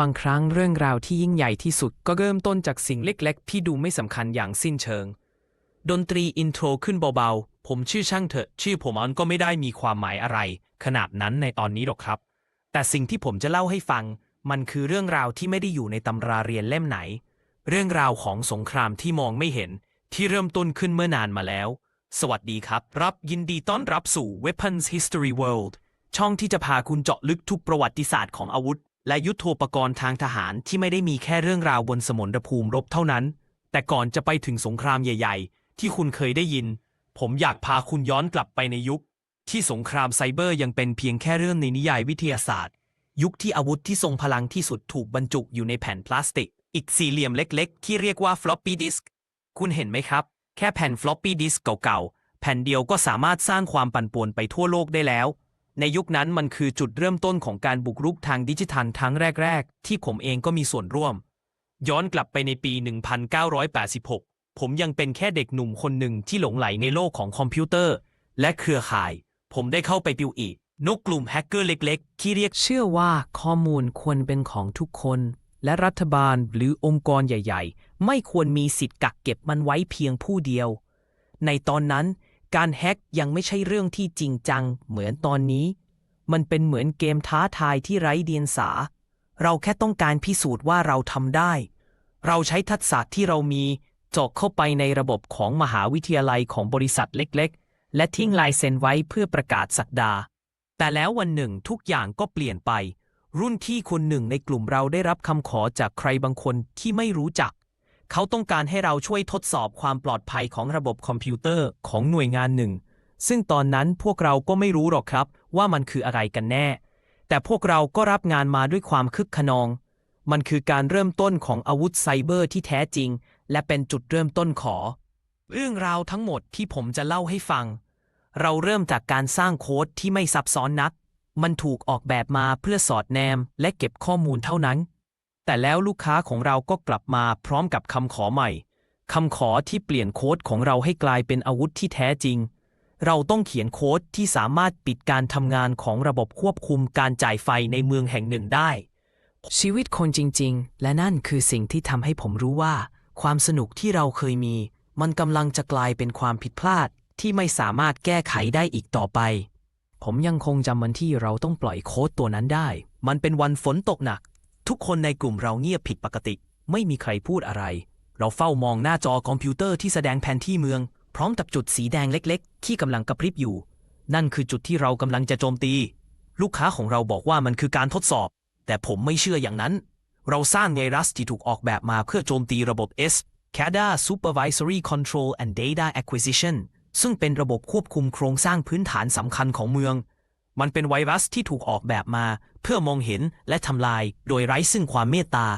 บางครั้งเรื่องราวที่ยิ่งใหญ่ที่สุดก็เริ่มต้นจากสิ่งเล็กๆ ที่ดูไม่สำคัญอย่างสิ้นเชิง ดนตรีอินโทรขึ้นเบาๆ ผมชื่อช่างเถอะ ชื่อผมอันก็ไม่ได้มีความหมายอะไร ขนาดนั้นในตอนนี้หรอกครับ แต่สิ่งที่ผมจะเล่าให้ฟัง มันคือเรื่องราวที่ไม่ได้อยู่ในตำราเรียนเล่มไหน เรื่องราวของสงครามที่มองไม่เห็น ที่เริ่มต้นขึ้นเมื่อนานมาแล้ว สวัสดีครับ รับยินดีต้อนรับสู่ Weapons History World ช่องที่จะพาคุณเจาะลึกทุกประวัติศาสตร์ของอาวุธ และยุทโธปกรณ์ทางทหารที่ไม่ได้มีแค่เรื่องราวบนสมรภูมิรบเท่านั้น แต่ก่อนจะไปถึงสงครามใหญ่ ๆ ที่คุณเคยได้ยิน ผมอยากพาคุณย้อนกลับไปในยุค ที่สงครามไซเบอร์ยังเป็นเพียงแค่เรื่องในนิยายวิทยาศาสตร์ ยุคที่อาวุธที่ทรงพลังที่สุดถูกบรรจุอยู่ในแผ่นพลาสติก อีกสี่เหลี่ยมเล็ก ๆ ที่เรียกว่า floppy disk คุณเห็นไหมครับ แค่แผ่น floppy disk เก่าๆแผ่นเดียวก็สามารถสร้างความปั่นป่วนไปทั่วโลกได้แล้ว ในยุคนั้นมันคือจุดเริ่มต้นของการบุกรุกทางดิจิทัลครั้งแรก ๆ ที่ผมเองก็มีส่วนร่วม ย้อนกลับไปในปี 1986 ผมยังเป็นแค่เด็กหนุ่มคนหนึ่งที่หลงไหลในโลกของคอมพิวเตอร์ และเครือข่าย ผมได้เข้าไปปิวอีกนกกลุ่มแฮกเกอร์เล็ก ๆ ที่เรียกเชื่อว่าข้อมูลควรเป็นของทุกคน และรัฐบาลหรือองค์กรใหญ่ ๆ ไม่ควรมีสิทธิ์กักเก็บมันไว้เพียงผู้เดียว ในตอนนั้น การแฮ็กยังไม่ใช่เรื่องที่จริงจัง เหมือนตอนนี้ มันเป็นเหมือนเกมท้าทายที่ไร้เดียงสา เราแค่ต้องการพิสูจน์ว่าเราทำได้ เราใช้ทักษะที่เรามีเจาะเข้าไปในระบบของมหาวิทยาลัยของบริษัทเล็ก ๆ และทิ้งลายเซ็นไว้เพื่อประกาศสักดา แต่แล้ววันหนึ่งทุกอย่างก็เปลี่ยนไป รุ่นที่คนหนึ่งในกลุ่มเราได้รับคำขอจากใครบางคนที่ไม่รู้จัก เขาต้องการให้เราช่วยทดสอบความปลอดภัยของระบบคอมพิวเตอร์ของหน่วยงานหนึ่ง ซึ่งตอนนั้นพวกเราก็ไม่รู้หรอกครับว่ามันคืออะไรกันแน่ แต่พวกเราก็รับงานมาด้วยความคึกขนอง มันคือการเริ่มต้นของอาวุธไซเบอร์ที่แท้จริง และเป็นจุดเริ่มต้นขอ เรื่องราวทั้งหมดที่ผมจะเล่าให้ฟัง เราเริ่มจากการสร้างโค้ดที่ไม่ซับซ้อนนัก มันถูกออกแบบมาเพื่อสอดแนมและเก็บข้อมูลเท่านั้น แต่แล้วลูกค้าของเราก็กลับมาพร้อมกับคำขอใหม่คำขอที่เปลี่ยนโค้ดของเราให้กลายเป็นอาวุธที่แท้จริง เราต้องเขียนโค้ดที่สามารถปิดการทำงานของระบบควบคุมการจ่ายไฟในเมืองแห่งหนึ่งได้ ชีวิตคนจริง ๆ และนั่นคือสิ่งที่ทำให้ผมรู้ว่า ความสนุกที่เราเคยมี มันกำลังจะกลายเป็นความผิดพลาดที่ไม่สามารถแก้ไขได้อีกต่อไป ผมยังคงจำวันที่เราต้องปล่อยโค้ดตัวนั้นได้ มันเป็นวันฝนตกหนัก ทุกคนในกลุ่มเราเงียบผิดปกติ ไม่มีใครพูดอะไร เราเฝ้ามองหน้าจอคอมพิวเตอร์ที่แสดงแผนที่เมือง พร้อมกับจุดสีแดงเล็กๆ ที่กำลังกระพริบอยู่ นั่นคือจุดที่เรากำลังจะโจมตี ลูกค้าของเราบอกว่ามันคือการทดสอบ แต่ผมไม่เชื่ออย่างนั้น เราสร้างไวรัสที่ถูกออกแบบมาเพื่อโจมตีระบบ S CADA Supervisory Control and Data Acquisition ซึ่งเป็นระบบควบคุมโครงสร้างพื้นฐานสำคัญของเมือง มันเป็นไวรัสที่ถูกออกแบบมา เพื่อมองเห็นและทำลายโดยไร้ซึ่งความเมตตา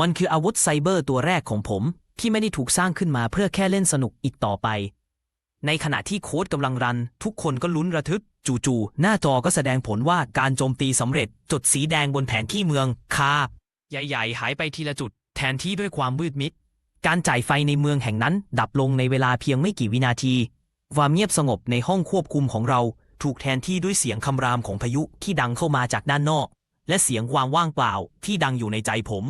มันคืออาวุธไซเบอร์ตัวแรกของผม ที่ไม่ได้ถูกสร้างขึ้นมาเพื่อแค่เล่นสนุกอีกต่อไป ในขณะที่โค้ดกำลังรัน ทุกคนก็ลุ้นระทึก จู่ๆหน้าจอก็แสดงผลว่าการโจมตีสำเร็จ จุดสีแดงบนแผนที่เมืองคาบใหญ่ๆ หายไปทีละจุด แทนที่ด้วยความมืดมิด การจ่ายไฟในเมืองแห่งนั้น ดับลงในเวลาเพียงไม่กี่วินาที ความเงียบสงบในห้องควบคุมของเรา ถูกแทนที่ด้วยเสียงคำรามของพายุที่ดังเข้ามาจากด้านนอก และเสียงความว่างเปล่าที่ดังอยู่ในใจผม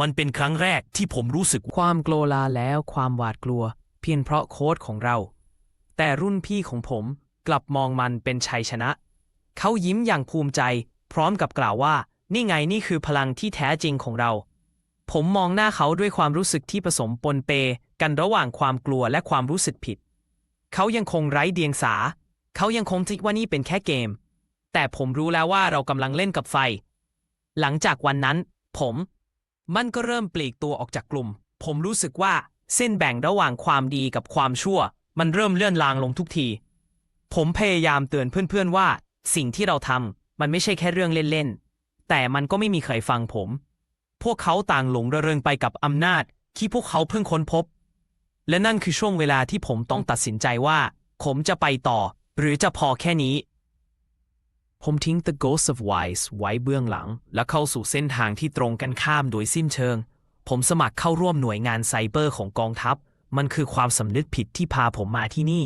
มันเป็นครั้งแรกที่ผมรู้สึก ความกลัวลาแล้วความหวาดกลัว เพียงเพราะโค้ดของเรา แต่รุ่นพี่ของผมกลับมองมันเป็นชัยชนะ เขายิ้มอย่างภูมิใจ พร้อมกับกล่าวว่า นี่ไงนี่คือพลังที่แท้จริงของเรา ผมมองหน้าเขาด้วยความรู้สึกที่ผสมปนเปกันระหว่างความกลัวและความรู้สึกผิด เขายังคงไร้เดียงสา เขายังคงคิดว่านี่เป็นแค่เกม แต่ผมรู้แล้วว่าเรากำลังเล่นกับไฟ หลังจากวันนั้น ผม มันก็เริ่มปลีกตัวออกจากกลุ่ม ผมรู้สึกว่าเส้นแบ่งระหว่างความดีกับความชั่ว มันเริ่มเลื่อนลางลงทุกที ผมพยายามเตือนเพื่อนๆว่า สิ่งที่เราทำมันไม่ใช่แค่เรื่องเล่นๆ แต่มันก็ไม่มีใครฟังผม พวกเขาต่างหลงระเริงไปกับอำนาจที่พวกเขาเพิ่งค้นพบ และนั่นคือช่วงเวลาที่ผมต้องตัดสินใจว่า ผมจะไปต่อ หรือจะพอแค่นี้ ผมทิ้ง The Ghost of Wise ไว้เบื้องหลัง และเข้าสู่เส้นทางที่ตรงกันข้ามโดยสิ้นเชิง ผมสมัครเข้าร่วมหน่วยงานไซเบอร์ของกองทัพ มันคือความสำนึกผิดที่พาผมมาที่นี่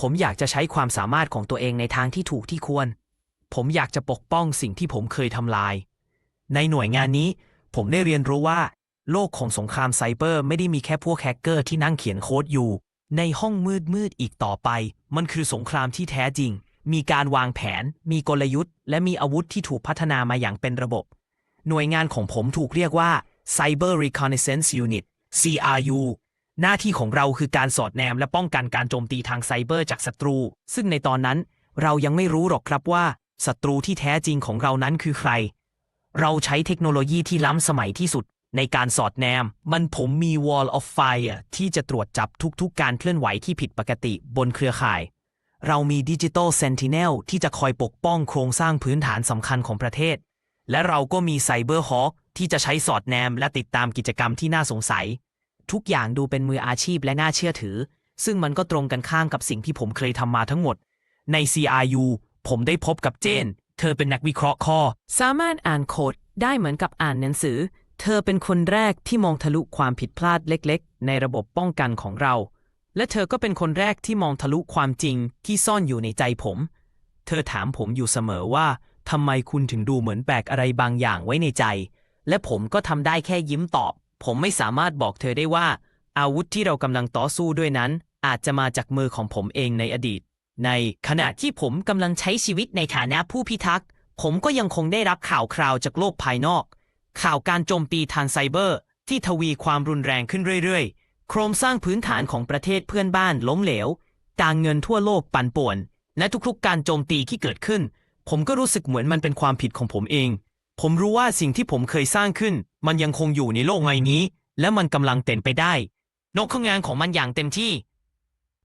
ผมอยากจะใช้ความสามารถของตัวเองในทางที่ถูกที่ควร ผมอยากจะปกป้องสิ่งที่ผมเคยทำลาย ในหน่วยงานนี้ ผมได้เรียนรู้ว่า โลกของสงครามไซเบอร์ไม่ได้มีแค่พวกแฮกเกอร์ที่นั่งเขียนโค้ดอยู่ ในห้องมืดมืดๆอีกต่อไป มันคือสงครามที่แท้จริง มีการวางแผน มีกลยุทธ์ และมีอาวุธที่ถูกพัฒนามาอย่างเป็นระบบ หน่วยงานของผมถูกเรียกว่า Cyber Reconnaissance Unit CRU หน้าที่ของเราคือการสอดแนมและป้องกันการโจมตีทางไซเบอร์จากศัตรู ซึ่งในตอนนั้นเรายังไม่รู้หรอกครับว่าศัตรูที่แท้จริงของเรานั้นคือใคร เราใช้เทคโนโลยีที่ล้ำสมัยที่สุด ในการสอดแนม มันผมมี Wall of Fire ที่จะตรวจจับทุกๆการเคลื่อนไหวที่ผิดปกติบนเครือข่าย เรามี Digital Sentinel ที่จะคอยปกป้องโครงสร้างพื้นฐานสำคัญของประเทศ และเราก็มี Cyber Hawk ที่จะใช้สอดแนมและติดตามกิจกรรมที่น่าสงสัย ทุกอย่างดูเป็นมืออาชีพและน่าเชื่อถือ ซึ่งมันก็ตรงกันข้ามกับสิ่งที่ผมเคยทำมาทั้งหมด ใน CRU ผมได้พบกับเจน เธอเป็นนักวิเคราะห์ข้อ สามารถอ่านโค้ดได้เหมือนกับอ่านหนังสือ เธอเป็นคนแรกที่มองทะลุความผิดพลาดเล็กๆ ในระบบป้องกันของเรา และเธอก็เป็นคนแรกที่มองทะลุความจริงที่ซ่อนอยู่ในใจผม เธอถามผมอยู่เสมอว่าทำไมคุณถึงดูเหมือนแบกอะไรบางอย่างไว้ในใจ และผมก็ทำได้แค่ยิ้มตอบ ผมไม่สามารถบอกเธอได้ว่า อาวุธที่เรากำลังต่อสู้ด้วยนั้น อาจจะมาจากมือของผมเองในอดีต ในขณะที่ผมกำลังใช้ชีวิตในฐานะผู้พิทักษ์ ผมก็ยังคงได้รับข่าวคราวจากโลกภายนอก ข่าวการโจมตีทางไซเบอร์ ที่ทวีความรุนแรงขึ้นเรื่อยๆ โครงสร้างพื้นฐานของประเทศเพื่อนบ้านล้มเหลว การเงินทั่วโลกปั่นป่วน และทุกๆการโจมตีที่เกิดขึ้น ผมก็รู้สึกเหมือนมันเป็นความผิดของผมเอง ผมรู้ว่าสิ่งที่ผมเคยสร้างขึ้น มันยังคงอยู่ในโลกใบนี้ และมันกำลังเต็มไปได้ นกข้างานของมันอย่างเต็มที่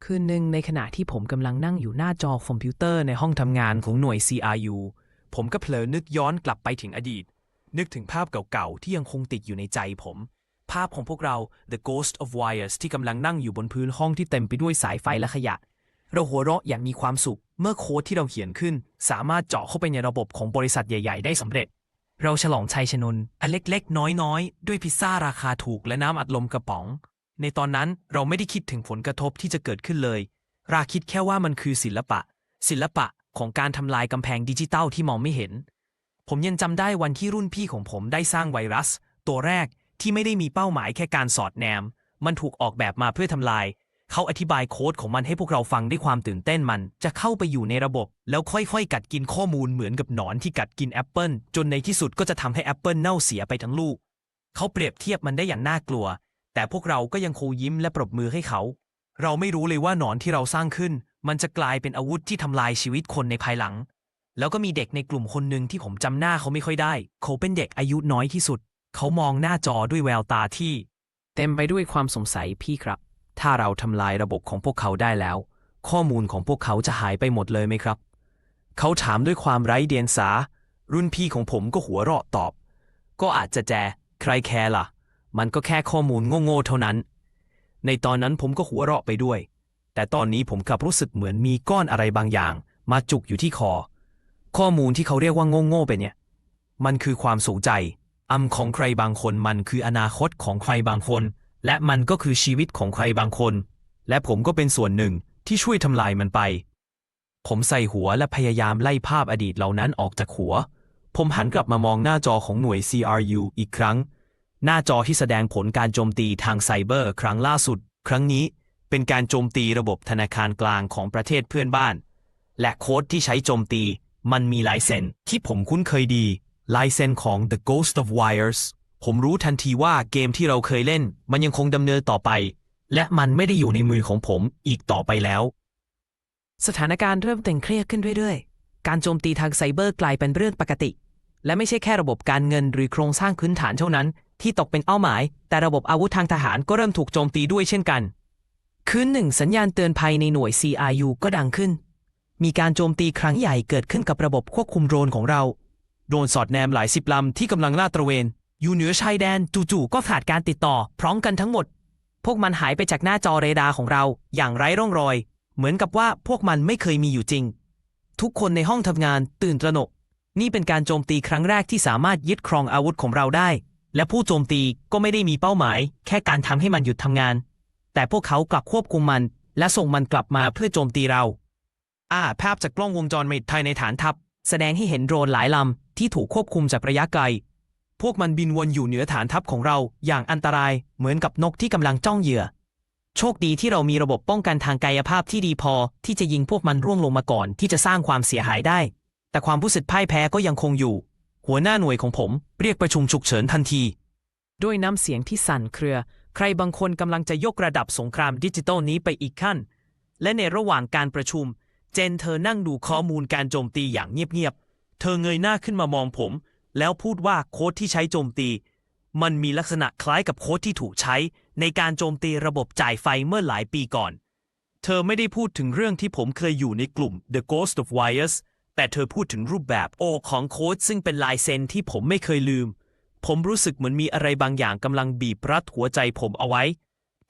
คืนหนึ่งในขณะที่ผมกำลังนั่งอยู่หน้าจอคอมพิวเตอร์ในห้องทำงานของหน่วย CRU ผมก็เผลอนึกย้อนกลับไปถึงอดีต นึกถึงภาพเก่าๆ ที่ยังคงติดอยู่ในใจผม ภาพของพวกเรา The Ghost of Wires ที่กำลังนั่งอยู่บนพื้นห้องที่เต็มไปด้วยสายไฟและขยะ เราหัวเราะอย่างมีความสุข เมื่อโค้ดที่เราเขียนขึ้น สามารถเจาะเข้าไปในระบบของบริษัทใหญ่ๆ ได้สำเร็จ เราฉลองชัยชนนอันเล็กๆ น้อยๆ ด้วยพิซซ่าราคาถูกและน้ำอัดลมกระป๋อง ในตอนนั้นเราไม่ได้คิดถึงผลกระทบที่จะเกิดขึ้นเลย ราคิดแค่ว่ามันคือศิลปะ ศิลปะของการทำลายกำแพงดิจิตัลที่มองไม่เห็น ผมยังจำได้วันที่รุ่นพี่ของผมได้สร้างไวรัส ตัวแรกที่ไม่ได้มีเป้าหมายแค่การสอดแนม มันถูกออกแบบมาเพื่อทำลาย เขาอธิบายโค้ดของมันให้พวกเราฟังด้วยความตื่นเต้นมัน จะเข้าไปอยู่ในระบบ แล้วค่อยๆ กัดกินข้อมูลเหมือนกับหนอนที่กัดกินแอปเปิลจนในที่สุดก็จะทำให้แอปเปิลเน่าเสียไปทั้งลูก เขาเปรียบเทียบมันได้อย่างน่ากลัว แต่พวกเราก็ยังคงยิ้มและปรบมือให้เขา เราไม่รู้เลยว่าหนอนที่เราสร้างขึ้น มันจะกลายเป็นอาวุธที่ทำลายชีวิตคนในภายหลัง แล้วก็มีเด็กในกลุ่มคนหนึ่งที่ผมจำหน้าเขาไม่ค่อยได้ เขาเป็นเด็กอายุน้อยที่สุด เขามองหน้าจอด้วยแววตาที่ เต็มไปด้วยความสงสัยพี่ครับ ถ้าเราทำลายระบบของพวกเขาได้แล้ว ข้อมูลของพวกเขาจะหายไปหมดเลยไหมครับ เขาถามด้วยความไร้เดียงสา รุ่นพี่ของผมก็หัวเราะตอบ ก็อาจจะแจ ใครแคร์ล่ะ มันก็แค่ข้อมูลโง่ๆเท่านั้น ในตอนนั้นผมก็หัวเราะไปด้วย แต่ตอนนี้ผมกลับรู้สึกเหมือนมีก้อนอะไรบางอย่าง มาจุกอยู่ที่คอ ข้อมูลที่เขาเรียกว่าโง่ๆไปเนี่ย มันคือความสูงใจอำของใครบางคน มันคืออนาคตของใครบางคน และมันก็คือชีวิตของใครบางคน และผมก็เป็นส่วนหนึ่งที่ช่วยทำลายมันไป ผมใส่หัวและพยายามไล่ภาพอดีตเหล่านั้นออกจากหัว ผมหันกลับมามองหน้าจอของหน่วย CRU อีกครั้ง หน้าจอที่แสดงผลการโจมตีทางไซเบอร์ ครั้งล่าสุด ครั้งนี้เป็นการโจมตีระบบธนาคารกลางของประเทศเพื่อนบ้าน และโค้ดที่ใช้โจมตี มันมีลายเซ็นที่ผมคุ้นเคยดีลายเซ็นของ The Ghost of Wires ผมรู้ทันทีว่าเกมที่เราเคยเล่น มันยังคงดำเนินต่อไป และมันไม่ได้อยู่ในมือของผมอีกต่อไปแล้ว สถานการณ์เริ่มตึงเครียดขึ้นเรื่อยๆ การโจมตีทางไซเบอร์กลายเป็นเรื่องปกติ และไม่ใช่แค่ระบบการเงินหรือโครงสร้างพื้นฐานเท่านั้น ที่ตกเป็นเป้าหมาย แต่ระบบอาวุธทางทหารก็เริ่มถูกโจมตีด้วยเช่นกัน คืนหนึ่งสัญญาณเตือนภัยในหน่วย CRU ก็ดังขึ้น มีการโจมตีครั้งใหญ่เกิดขึ้นกับระบบควบคุมโดรนของเรา โดรนสอดแนมหลายสิบลำที่กำลังลาดตระเวน อยู่เหนือชายแดนจู่ๆก็ขาดการติดต่อ พร้อมกันทั้งหมด พวกมันหายไปจากหน้าจอเรดาร์ของเรา อย่างไร้ร่องรอย เหมือนกับว่าพวกมันไม่เคยมีอยู่จริง ทุกคนในห้องทำงานตื่นตระหนก นี่เป็นการโจมตีครั้งแรกที่สามารถยึดครองอาวุธของเราได้ และผู้โจมตีก็ไม่ได้มีเป้าหมาย แค่การทำให้มันหยุดทำงาน แต่พวกเขากลับควบคุมมัน และส่งมันกลับมาเพื่อโจมตีเรา อ่า ภาพจากกล้องวงจรปิดภายในฐานทัพ แสดงให้เห็นโดรนหลายลำที่ถูกควบคุมจากระยะไกล พวกมันบินวนอยู่เหนือฐานทัพของเราอย่างอันตรายเหมือนกับนกที่กำลังจ้องเหยื่อ โชคดีที่เรามีระบบป้องกันทางกายภาพที่ดีพอ ที่จะยิงพวกมันร่วงลงมาก่อนที่จะสร้างความเสียหายได้ แต่ความรู้สึกพ่ายแพ้ก็ยังคงอยู่ หัวหน้าหน่วยของผมเรียกประชุมฉุกเฉินทันที ด้วยน้ำเสียงที่สั่นเครือ ใครบางคนกำลังจะยกระดับสงครามดิจิทัลนี้ไปอีกขั้น และในระหว่างการประชุม เจนเธอนั่งดูข้อมูลการโจมตีอย่างเงียบๆ เธอเงยหน้าขึ้นมามองผม แล้วพูดว่าโค้ดที่ใช้โจมตี มันมีลักษณะคล้ายกับโค้ดที่ถูกใช้ ในการโจมตีระบบจ่ายไฟเมื่อหลายปีก่อน เธอไม่ได้พูดถึงเรื่องที่ผมเคยอยู่ในกลุ่ม The Ghost of Wires แต่เธอพูดถึงรูปแบบโอของโค้ดซึ่งเป็นลายเซ็นที่ผมไม่เคยลืม ผมรู้สึกเหมือนมีอะไรบางอย่างกำลังบีบรัดหัวใจผมเอาไว้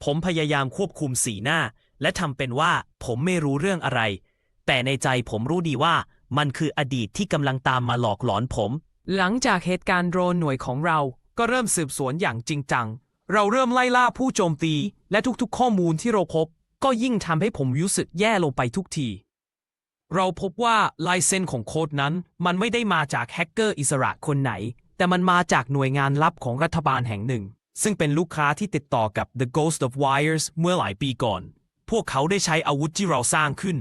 ผมพยายามควบคุมสีหน้า และทำเป็นว่าผมไม่รู้เรื่องอะไร แต่ในใจผมรู้ดีว่ามันคืออดีตที่กำลังตามมาหลอกหลอนผม หลังจากเหตุการณ์โดรนหน่วยของเราก็เริ่มสืบสวนอย่างจริงจัง เราเริ่มไล่ล่าผู้โจมตี และทุกๆ ข้อมูลที่เราพบ ก็ยิ่งทำให้ผมรู้สึกแย่ลงไปทุกที เราพบว่าลายเซ็นของโค้ดนั้น มันไม่ได้มาจากแฮกเกอร์อิสระคนไหน แต่มันมาจากหน่วยงานลับของรัฐบาลแห่งหนึ่ง ซึ่งเป็นลูกค้าที่ติดต่อกับ The Ghost of Wires เมื่อหลายปีก่อน พวกเขาได้ใช้อาวุธที่เราสร้างขึ้น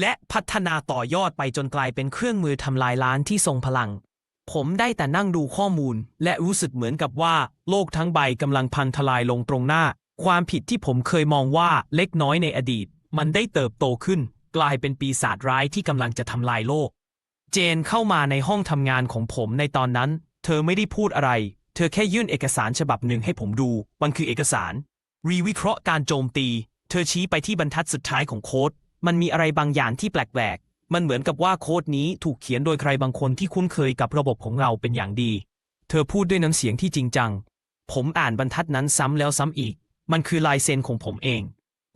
และพัฒนาต่อยอดไปจนกลายเป็นเครื่องมือทำลายล้านที่ทรงพลัง ผมได้แต่นั่งดูข้อมูล และรู้สึกเหมือนกับว่า โลกทั้งใบกำลังพันทลายลงตรงหน้า ความผิดที่ผมเคยมองว่าเล็กน้อยในอดีต มันได้เติบโตขึ้น กลายเป็นปีศาจร้ายที่กำลังจะทำลายโลก เจนเข้ามาในห้องทำงานของผมในตอนนั้น เธอไม่ได้พูดอะไร เธอแค่ยื่นเอกสารฉบับหนึ่งให้ผมดู มันคือเอกสาร รีวิเคราะห์การโจมตี เธอชี้ไปที่บรรทัดสุดท้ายของโค้ด มันมีอะไรบางอย่างที่แปลกๆมันเหมือนกับว่าโค้ดนี้ถูกเขียนโดยใครบางคนที่คุ้นเคยกับระบบของเราเป็นอย่างดี เธอพูดด้วยน้ำเสียงที่จริงจัง ผมอ่านบรรทัดนั้นซ้ำแล้วซ้ำอีก มันคือลายเซ็นของผมเอง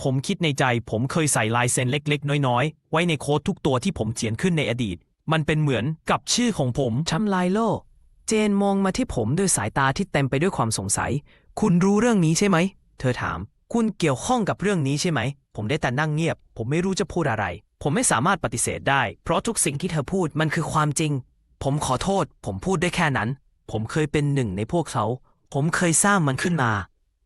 ผมคิดในใจผมเคยใส่ลายเซ็นเล็กๆ น้อยๆ ไว้ในโค้ดทุกตัวที่ผมเขียนขึ้นในอดีต มันเป็นเหมือนกับชื่อของผมทำลายโลเจนมองมาที่ผมด้วยสายตาที่เต็มไปด้วยความสงสัย คุณรู้เรื่องนี้ใช่ไหม เธอถาม คุณเกี่ยวข้องกับเรื่องนี้ใช่ไหม ผมได้แต่นั่งเงียบ ผมไม่รู้จะพูดอะไร ผมไม่สามารถปฏิเสธได้ เพราะทุกสิ่งที่เธอพูดมันคือความจริง ผมขอโทษ ผมพูดได้แค่นั้น ผมเคยเป็นหนึ่งในพวกเขา ผมเคยสร้างมันขึ้นมา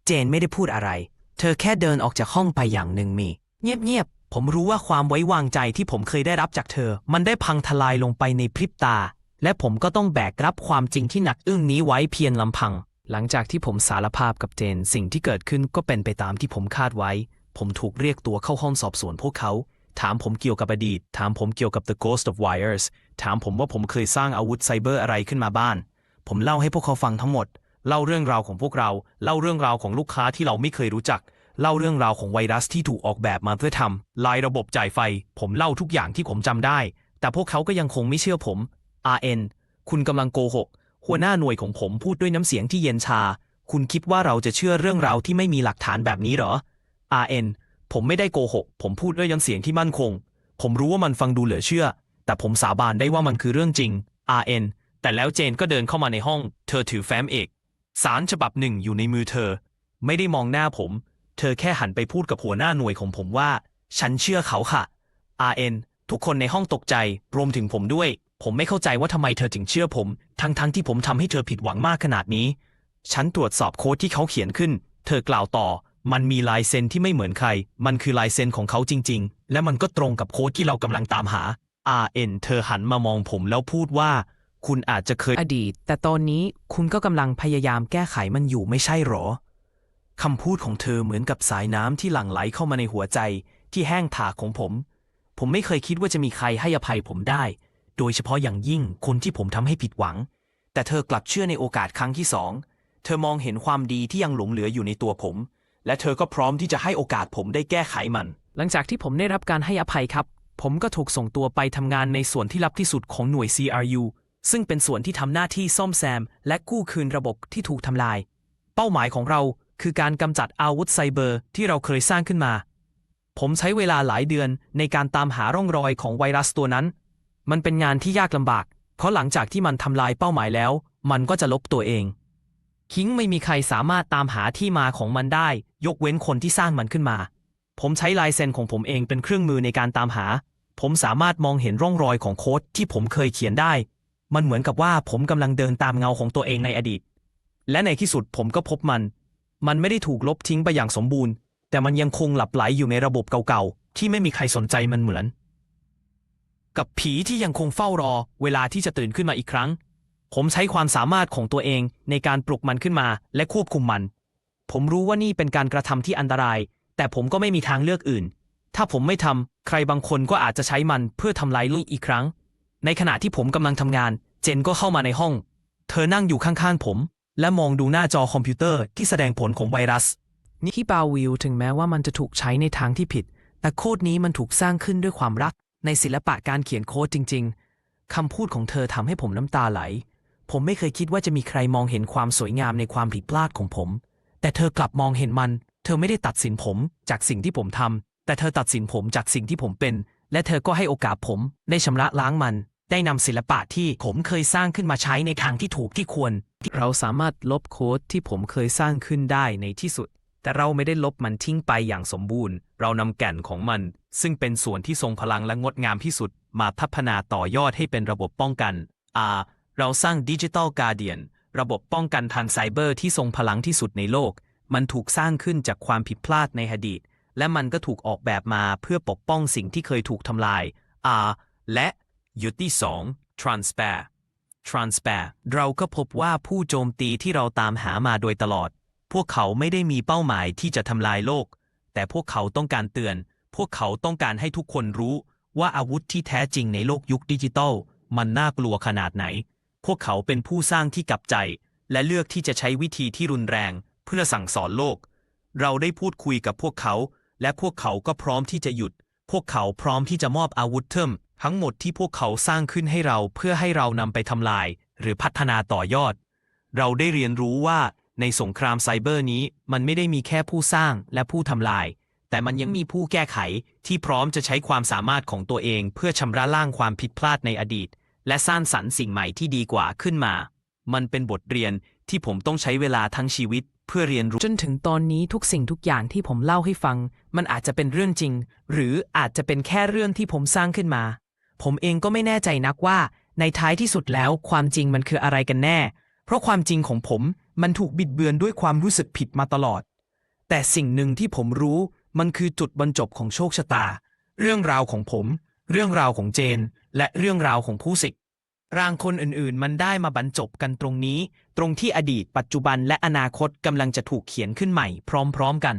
เจนไม่ได้พูดอะไร เธอแค่เดินออกจากห้องไปอย่างหนึ่งมี เงียบๆ ผมรู้ว่าความไว้วางใจที่ผมเคยได้รับจากเธอ มันได้พังทลายลงไปในพริบตา และผมก็ต้องแบกรับความจริงที่หนักอึ้งนี้ไว้เพียงลำพัง หลังจากที่ผมสารภาพกับเจนสิ่งที่เกิดขึ้นก็เป็นไปตามที่ผมคาดไว้ ผมถูกเรียกตัวเข้าห้องสอบสวนพวกเขา ถามผมเกี่ยวกับอดีต ถามผมเกี่ยวกับ The Ghost of Wires ถามผมว่าผมเคยสร้างอาวุธไซเบอร์อะไรขึ้นมาบ้าน ผมเล่าให้พวกเขาฟังทั้งหมด เล่าเรื่องราวของพวกเรา เล่าเรื่องราวของลูกค้าที่เราไม่เคยรู้จัก เล่าเรื่องราวของไวรัสที่ถูกออกแบบมาเพื่อทำลายระบบจ่ายไฟ ผมเล่าทุกอย่างที่ผมจำได้ แต่พวกเขาก็ยังคงไม่เชื่อผม RN คุณกำลังโกหก หัวหน้าหน่วยของผมพูดด้วยน้ำเสียงที่เย็นชา คุณคิดว่าเราจะเชื่อเรื่องราวที่ไม่มีหลักฐานแบบนี้เหรอ RN ผมไม่ได้โกหก ผมพูดด้วยน้ำเสียงที่มั่นคง ผมรู้ว่ามันฟังดูเหลือเชื่อ แต่ผมสาบานได้ว่ามันคือเรื่องจริง RN แต่แล้วเจนก็เดินเข้ามาในห้อง เธอถือแฟ้มเอก สารฉบับหนึ่งอยู่ในมือเธอ ไม่ได้มองหน้าผม เธอแค่หันไปพูดกับหัวหน้าหน่วยของผมว่า ฉันเชื่อเขาค่ะ RN ทุกคนในห้องตกใจ รวมถึงผมด้วย ผมไม่เข้าใจว่าทำไมเธอถึงเชื่อผม ทั้งๆทที่ผมทำให้เธอผิดหวังมากขนาดนี้ ฉันตรวจสอบโค้ดที่เขาเขียนขึ้น เธอกล่าวต่อ มันมีลายเซ็นที่ไม่เหมือนใคร มันคือลายเซ็นของเขาจริง ๆ และมันก็ตรงกับโค้ดที่เรากำลังตามหา RN เธอหันมามองผมแล้วพูดว่า คุณอาจจะเคย อดีต แต่ตอนนี้คุณก็กำลังพยายามแก้ไขมันอยู่ไม่ใช่หรอ คำพูดของเธอเหมือนกับสายน้ำที่หลั่งไหลเข้ามาในหัวใจ ที่แห้งผากของผม ผมไม่เคยคิดว่าจะมีใครให้อภัยผมได้ โดยเฉพาะอย่างยิ่งคนที่ผมทำให้ผิดหวัง แต่เธอกลับเชื่อในโอกาสครั้งที่สอง เธอมองเห็นความดีที่ยังหลงเหลืออยู่ในตัวผม และเธอก็พร้อมที่จะให้โอกาสผมได้แก้ไขมัน หลังจากที่ผมได้รับการให้อภัยครับ ผมก็ถูกส่งตัวไปทำงานในส่วนที่ลับที่สุดของหน่วย CRU ซึ่งเป็นส่วนที่ทำหน้าที่ซ่อมแซม และกู้คืนระบบที่ถูกทำลาย เป้าหมายของเราคือการกำจัดอาวุธไซเบอร์ที่เราเคยสร้างขึ้นมา ผมใช้เวลาหลายเดือนในการตามหาร่องรอยของไวรัสตัวนั้น มันเป็นงานที่ยากลำบาก เพราะหลังจากที่มันทำลายเป้าหมายแล้ว มันก็จะลบตัวเอง คิงไม่มีใครสามารถตามหาที่มาของมันได้ ยกเว้นคนที่สร้างมันขึ้นมา ผมใช้ลายเซ็นของผมเองเป็นเครื่องมือในการตามหา ผมสามารถมองเห็นร่องรอยของโค้ดที่ผมเคยเขียนได้ มันเหมือนกับว่าผมกำลังเดินตามเงาของตัวเองในอดีต และในที่สุดผมก็พบมัน มันไม่ได้ถูกลบทิ้งไปอย่างสมบูรณ์ แต่มันยังคงหลับไหลอยู่ในระบบเก่าๆที่ไม่มีใครสนใจมันเหมือน กับผีที่ยังคงเฝ้ารอ เวลาที่จะตื่นขึ้นมาอีกครั้ง ผมใช้ความสามารถของตัวเองในการปลุกมันขึ้นมาและควบคุมมัน ผมรู้ว่านี่เป็นการกระทำที่อันตราย แต่ผมก็ไม่มีทางเลือกอื่น ถ้าผมไม่ทำใครบางคนก็อาจจะใช้มันเพื่อทำลายลูกอีกครั้ง ในขณะที่ผมกำลังทำงาน เจนก็เข้ามาในห้อง เธอนั่งอยู่ข้างๆผม และมองดูหน้าจอคอมพิวเตอร์ที่แสดงผลของไวรัสนี่ที่บาวิลถึงแม้ว่ามันจะถูกใช้ในทางที่ผิด แต่โคดนี้มันถูกสร้างขึ้นด้วยความรัก ในศิลปะการเขียนโค้ดจริง ๆ คำพูดของเธอทำให้ผมน้ำตาไหล ผมไม่เคยคิดว่าจะมีใครมองเห็นความสวยงามในความผิดพลาดของผม แต่เธอกลับมองเห็นมัน เธอไม่ได้ตัดสินผมจากสิ่งที่ผมทำ แต่เธอตัดสินผมจากสิ่งที่ผมเป็น และเธอก็ให้โอกาสผมได้ชำระล้างมัน ได้นำศิลปะที่ผมเคยสร้างขึ้นมาใช้ในทางที่ถูกที่ควร เราสามารถลบโค้ดที่ผมเคยสร้างขึ้นได้ในที่สุด แต่เราไม่ได้ลบมันทิ้งไปอย่างสมบูรณ์ เรานำแก่นของมัน ซึ่งเป็นส่วนที่ทรงพลังและงดงามที่สุด มาพัฒนาต่อยอดให้เป็นระบบป้องกัน R เราสร้างดิจิ t a ลการเดียนระบบป้องกันทางไซเบอร์ที่ทรงพลังที่สุดในโลก มันถูกสร้างขึ้นจากความผิดพลาดในอดีต และมันก็ถูกออกแบบมาเพื่อปกป้องสิ่งที่เคยถูกทำลาย R และยุดที่ 2 transfer transfer เราก็พบว่าผู้โจมตีที่เราตามหามาโดยตลอด พวกเขาไม่ได้มีเป้าหมายที่จะทำลายโลก แต่พวกเขาต้องการเตือน พวกเขาต้องการให้ทุกคนรู้ว่าอาวุธที่แท้จริงในโลกยุคดิจิตอลมันน่ากลัวขนาดไหน พวกเขาเป็นผู้สร้างที่กลับใจ และเลือกที่จะใช้วิธีที่รุนแรง เพื่อสั่งสอนโลก เราได้พูดคุยกับพวกเขา และพวกเขาก็พร้อมที่จะหยุด พวกเขาพร้อมที่จะมอบอาวุธเทิมทั้งหมดที่พวกเขาสร้างขึ้นให้เราเพื่อให้เรานำไปทำลาย หรือพัฒนาต่อยอด เราได้เรียนรู้ว่า ในสงครามไซเบอร์นี้มันไม่ได้มีแค่ผู้สร้างและผู้ทำลาย แต่มันยังมีผู้แก้ไขที่พร้อมจะใช้ความสามารถของตัวเอง เพื่อชำระล้างความผิดพลาดในอดีต และสร้างสรรค์สิ่งใหม่ที่ดีกว่าขึ้นมา มันเป็นบทเรียนที่ผมต้องใช้เวลาทั้งชีวิต เพื่อเรียนรู้จนถึงตอนนี้ทุกสิ่งทุกอย่างที่ผมเล่าให้ฟัง มันอาจจะเป็นเรื่องจริง หรืออาจจะเป็นแค่เรื่องที่ผมสร้างขึ้นมา ผมเองก็ไม่แน่ใจนักว่า ในท้ายที่สุดแล้วความจริงมันคืออะไรกันแน่ เพราะความจริงของผม มันถูกบิดเบือนด้วยความรู้สึกผิดมาตลอด แต่สิ่งหนึ่งที่ผมรู้มันคือจุดบรรจบของโชคชะตา เรื่องราวของผม เรื่องราวของเจน และเรื่องราวของผู้สิกร่างคนอื่นๆ มันได้มาบรรจบกันตรงนี้ ตรงที่อดีต ปัจจุบันและอนาคตกำลังจะถูกเขียนขึ้นใหม่พร้อมๆกัน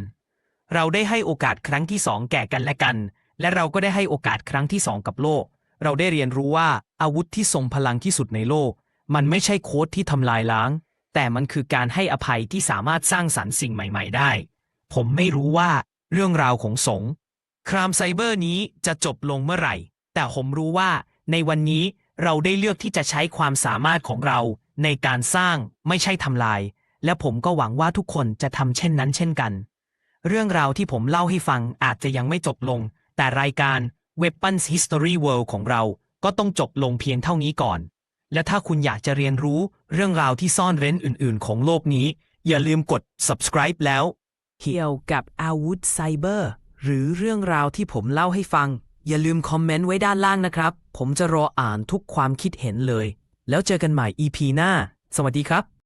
เราได้ให้โอกาสครั้งที่สองแก่กันและกัน และเราก็ได้ให้โอกาสครั้งที่สองกับโลก เราได้เรียนรู้ว่าอาวุธที่ทรงพลังที่สุดในโลก มันไม่ใช่โค้ดที่ทำลายล้าง แต่มันคือการให้อภัยที่สามารถสร้างสรรค์สิ่งใหม่ ๆ ได้ ผมไม่รู้ว่าเรื่องราวของสงครามไซเบอร์นี้จะจบลงเมื่อไหร่ แต่ผมรู้ว่าในวันนี้เราได้เลือกที่จะใช้ความสามารถของเราในการสร้างไม่ใช่ทำลาย และผมก็หวังว่าทุกคนจะทำเช่นนั้นเช่นกัน เรื่องราวที่ผมเล่าให้ฟังอาจจะยังไม่จบลง แต่รายการ Weapons History World ของเราก็ต้องจบลงเพียงเท่านี้ก่อน และถ้าคุณอยากจะเรียนรู้เรื่องราวที่ซ่อนเร้นอื่น ๆ ของโลกนี้ อย่าลืมกด subscribe แล้ว เกี่ยวกับอาวุธไซเบอร์ หรือเรื่องราวที่ผมเล่าให้ฟัง อย่าลืมคอมเมนต์ไว้ด้านล่างนะครับ ผมจะรออ่านทุกความคิดเห็นเลย แล้วเจอกันใหม่ EP หน้า สวัสดีครับ